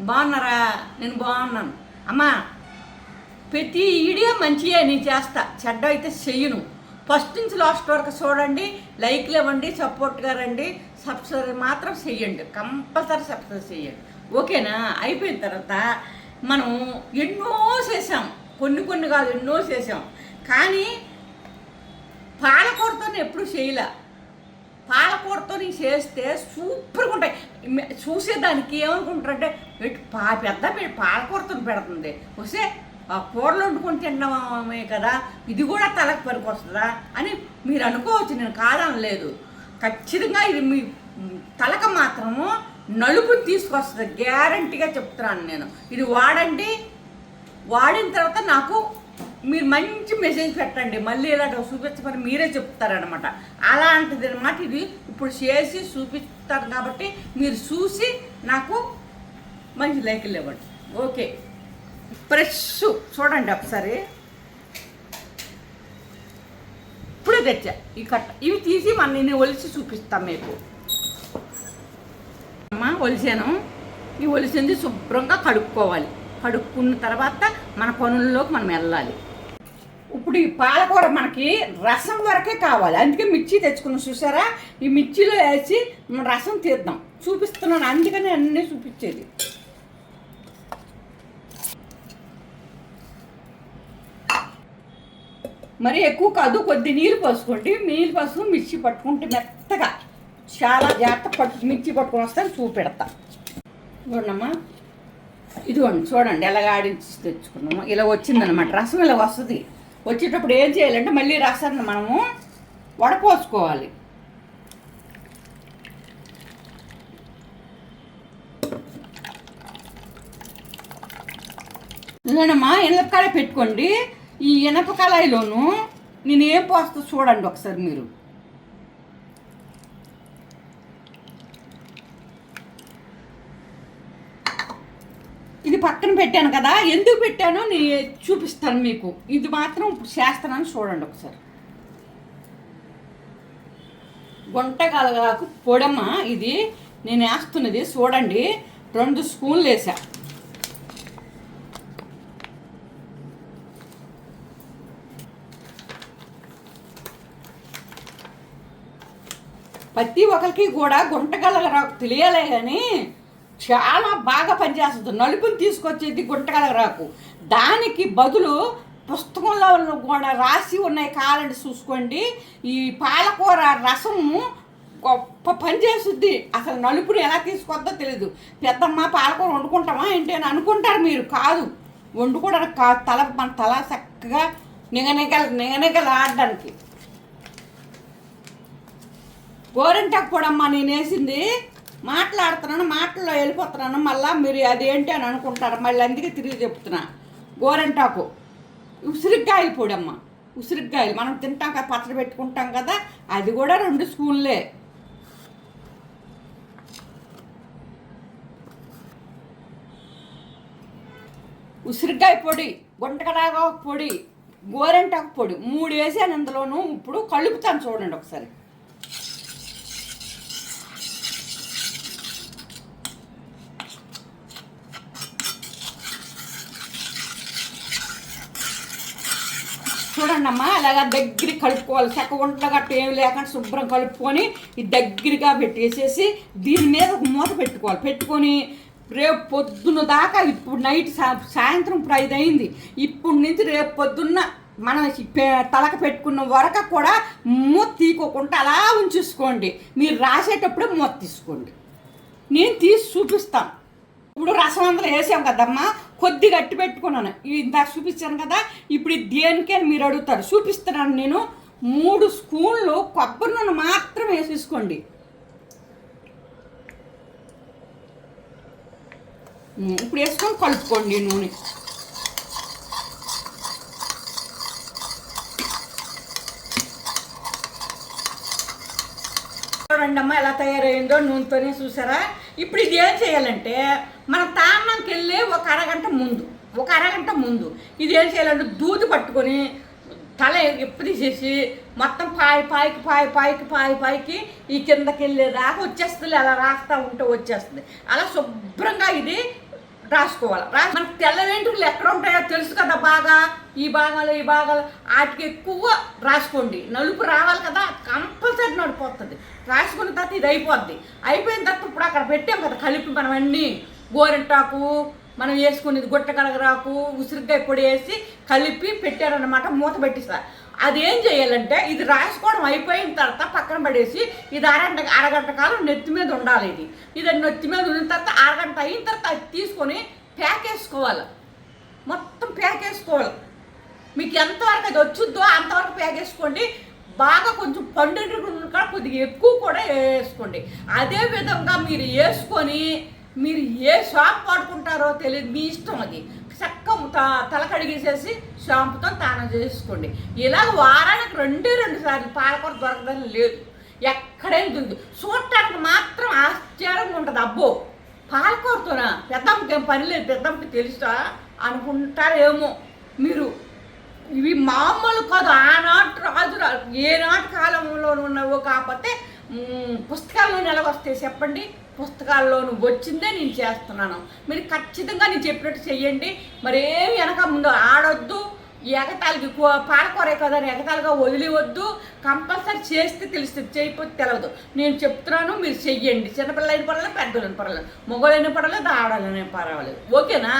బాగున్నారా? నేను బాగున్నాను. అమ్మా ప్రతి వీడియో మంచిగా నేను చేస్తా. చెడ్డ అయితే చెయ్యను. ఫస్ట్ నుంచి లాస్ట్ వరకు చూడండి లైక్లు ఇవ్వండి సపోర్ట్గా రండి. సబ్స్క్రైబ్ మాత్రం చెయ్యండి. కంపల్సరీ సబ్స్క్రైబ్ చేయండి ఓకేనా? అయిపోయిన తర్వాత మనం ఎన్నో చేసాం కొన్ని కొన్ని కాదు ఎన్నో చేసాం కానీ పాలకూరతో ఎప్పుడు చేయలే. పాలకూరతో నేను చేస్తే సూపర్గా ఉంటాయి. చూసేదానికి ఏమనుకుంటారంటే "ఎటు పా పెద్ద పాలకూరతో పెడుతుంది. వస్తే ఆ కూరలు వండుకొని తిన్నామే కదా ఇది కూడా తలకు పనికొస్తుందా అని మీరు అనుకోవచ్చు నేను కాదనలేదు. ఖచ్చితంగా ఇది మీ తలక మాత్రము నలుపుని తీసుకొస్తుంది. గ్యారంటీగా చెప్తున్నాను నేను. ఇది వాడండి. వాడిన తర్వాత నాకు మీరు మంచి మెసేజ్ పెట్టండి. మళ్ళీ ఇలా చూపించమని మీరే చెప్తారనమాట అలాంటిది అనమాట ఇది. ఇప్పుడు చేసి చూపిస్తారు కాబట్టి మీరు చూసి నాకు మంచి లైకులు ఇవ్వండి. ఓకే. ఫ్రెష్ చూడండి ఒకసారి. ఇప్పుడే తెచ్చా. ఈ కట్ట ఇవి తీసి మన నేను ఒలిసి చూపిస్తాను మీకు. అమ్మ ఒలిసాను ఈ ఒలిసింది శుభ్రంగా కడుక్కోవాలి. కడుక్కున్న తర్వాత మన పనుల్లోకి మనం వెళ్ళాలి. ఇప్పుడు ఈ పాలకూర మనకి రసం వరకే కావాలి. అందుకే మిర్చి తెచ్చుకున్నాం. చూసారా? ఈ మిర్చిలో వేసి మనం రసం తీద్దాం. చూపిస్తున్నాను. అందుకని అన్నీ చూపించేది. మరి ఎక్కువ కాదు కొద్ది నీళ్ళు పోసుకోండి. నీళ్ళు పోసుకుని మిర్చి పట్టుకుంటే మెత్తగా. చాలా జాగ్రత్త పట్టు మిర్చి పట్టుకొని వస్తాను చూపెడతా. చూడమ్మా ఇదిగోండి చూడండి. ఎలాగ ఆడించి తెచ్చుకున్నాము. ఇలా వచ్చిందనమాట రసం ఇలా వస్తుంది. వచ్చేటప్పుడు ఏం చేయాలంటే మళ్ళీ రసాన్ని మనము వడపోసుకోవాలి. ఇదేనమ్మా ఎనపకాయ పెట్టుకోండి. ఈ ఎనపకాయలోను నేను ఏం పోస్తా చూడండి ఒకసారి మీరు. ఇది పక్కన పెట్టాను కదా ఎందుకు పెట్టానో నేను చూపిస్తాను మీకు. ఇది మాత్రం ఇప్పుడు చేస్తానని చూడండి ఒకసారి. గుంటగలగాకు పొడమ్మ ఇది నేను వేస్తున్నది చూడండి రెండు స్పూన్లు వేసా ప్రతి ఒక్కరికి కూడా గుంటగల రాకు తెలియాలే కానీ చాలా బాగా పనిచేస్తుంది. నలుపుని తీసుకొచ్చేది గుంటగల రాకు. దానికి బదులు పుస్తకంలో ఉన్న కూడా రాసి ఉన్నాయి కాలండి చూసుకోండి. ఈ పాలకూర రసము గొప్ప పని చేస్తుంది. అసలు నలుపుని ఎలా తీసుకొద్దో తెలియదు పెద్దమ్మ పాలకూర వండుకుంటామా ఏంటి అని అనుకుంటారు మీరు. కాదు. వండుకోవడానికి కాదు తల మన తల చక్కగా నిగనిగల నిగనిగలు ఆడడానికి గోరింటాకు అమ్మ నేను వేసింది మాట్లాడుతున్నాను మాటల్లో వెళ్ళిపోతున్నాను మళ్ళీ మీరు అదేంటి అని అనుకుంటారు. మళ్ళీ అందుకే తిరిగి చెప్తున్నా. గోరింటాకు. ఉసిరికాయలు పొడమ్మ. ఉసిరికాయలు. మనం తింటాం కదా పచ్చడి పెట్టుకుంటాం కదా అది కూడా రెండు స్పూన్లే. ఉసిరికాయ పొడి గుంటకడాగా పొడి గోరెంటాకు పొడి మూడు వేసాను అందులోను ఇప్పుడు కలుపుతాను చూడండి ఒకసారి. చూడండి అమ్మా అలాగా దగ్గరికి కలుపుకోవాలి. చెక్క వంటలు గట్ట ఏమి లేకుండా శుభ్రం కలుపుకొని ఈ దగ్గరగా పెట్టేసేసి దీని మీద ఒక మూత పెట్టుకోవాలి. పెట్టుకొని రేపు పొద్దున్న దాకా ఇప్పుడు నైట్ సా- సాయంత్రం ఇప్పుడు ఐదు అయింది. ఇప్పుడు నుంచి రేపు పొద్దున్న మనం తలక పెట్టుకున్న వరకు కూడా మూత తీకోకుండా అలా ఉంచేసుకోండి. మీరు రాసేటప్పుడే మూత తీసుకోండి. నేను తీసి చూపిస్తాను. ఇప్పుడు రసం అందులో వేసాం కదమ్మా. కొద్ది గట్టి పెట్టుకున్నాను. ఇందాక చూపించాను కదా ఇప్పుడు దేనికే మీరు అడుగుతారు. చూపిస్తున్నాను నేను. మూడు స్పూన్లు కొబ్బరి నూనె మాత్రం వేసేసుకోండి. ఇప్పుడు వేసుకొని కలుపుకోండి నూనె చూడండి అమ్మ ఎలా నూనెతోనే చూసారా? ఇప్పుడు ఇది ఏం చేయాలంటే మన తాన్నంకి వెళ్ళి ఒక అరగంట ముందు ఒక అరగంట ముందు ఇది ఏం చేయాలంటే దూది పట్టుకొని తల ఎప్పు తీసేసి మొత్తం పాయి పాయికి పాయి పాయికి పాయి పాయికి ఈ కిందకి వెళ్ళేదాకా వచ్చేస్తుంది అలా రాస్తా ఉంటే వచ్చేస్తుంది. అలా శుభ్రంగా ఇది రాసుకోవాలి? రాసి మనకు తెల్ల వెంట్రుకలు ఎక్కడ ఉంటాయో తెలుసు కదా బాగా. ఈ భాగాలు ఈ భాగాలు. వాటికి ఎక్కువ రాసుకోండి. నలుపు రావాలి కదా కంపల్సరీ నడిపోతుంది. రాసుకున్న తర్వాత ఇది అయిపోద్ది. అయిపోయిన తర్వాత ఇప్పుడు అక్కడ పెట్టాం కదా కలిపి మనం అన్నీ. గోరింటాకు మనం వేసుకునేది గుట్ట కడగరాకు ఉసిరికాయ పొడి వేసి కలిపి పెట్టారనమాట మూత పెట్టిస్తారు అది ఏం చేయాలంటే ఇది రాసుకోవడం అయిపోయిన తర్వాత పక్కన పడేసి ఇది అరగంట అరగంట కాలం నెత్తి మీద ఉండాలి ఇది. ఇది నెత్తి మీద ఉన్న తర్వాత అరగంట అయిన తర్వాత అది తీసుకొని ప్యాక్ వేసుకోవాలి. మొత్తం ప్యాక్ వేసుకోవాలి. మీకు ఎంతవరకు అది వచ్చుద్దో అంతవరకు ప్యాక్ వేసుకోండి. బాగా కొంచెం పండు కొద్దిగా ఎక్కువ కూడా వేసుకోండి. అదే విధంగా మీరు వేసుకొని మీరు ఏ షాప్ వాడుకుంటారో తెలియదు. మీ ఇష్టం అది. చక్కగా త- తల కడిగేసేసి షాంపుతో తానం చేసుకోండి. ఇలాగ వారానికి రెండే రెండు సార్లు పాలకూర దొరకదని లేదు. ఎక్కడైనా దొరికి చూడటానికి మాత్రం ఆశ్చర్యంగా ఉంటుంది. అబ్బో పాలకూరతోనా? పెద్దమ్మకి ఏం పని లేదు. పెద్దమ్మకి తెలుసా? అనుకుంటారేమో మీరు. ఇవి మామూలు కాదు. ఆనాటి రాజు ఏనాటి కాలంలో ఉన్నవో కాకపోతే పుస్తకాల్లో పుస్తకాల్లోనే చెప్పండి? చెప్పండి పుస్తకాల్లోను వచ్చిందే నేను చేస్తున్నాను. మీరు ఖచ్చితంగా నేను చెప్పినట్టు చెయ్యండి. మరేం వెనక ముందు ఆడొద్దు. ఎగతాళికి పాలకూరే కదా ఎగతాళిగా వదిలివద్దు కంపల్సరీ చేస్తే తెలుస్తుంది చేయకపోతే తెలియదు నేను చెప్తున్నాను మీరు చెయ్యండి. చిన్నపిల్లలైన పర్వాలేదు పెద్దలైన పర్వాలేదు. మొగలైన పర్వాలేదు ఆడవాళ్ళైన పర్వాలేదు. ఓకేనా?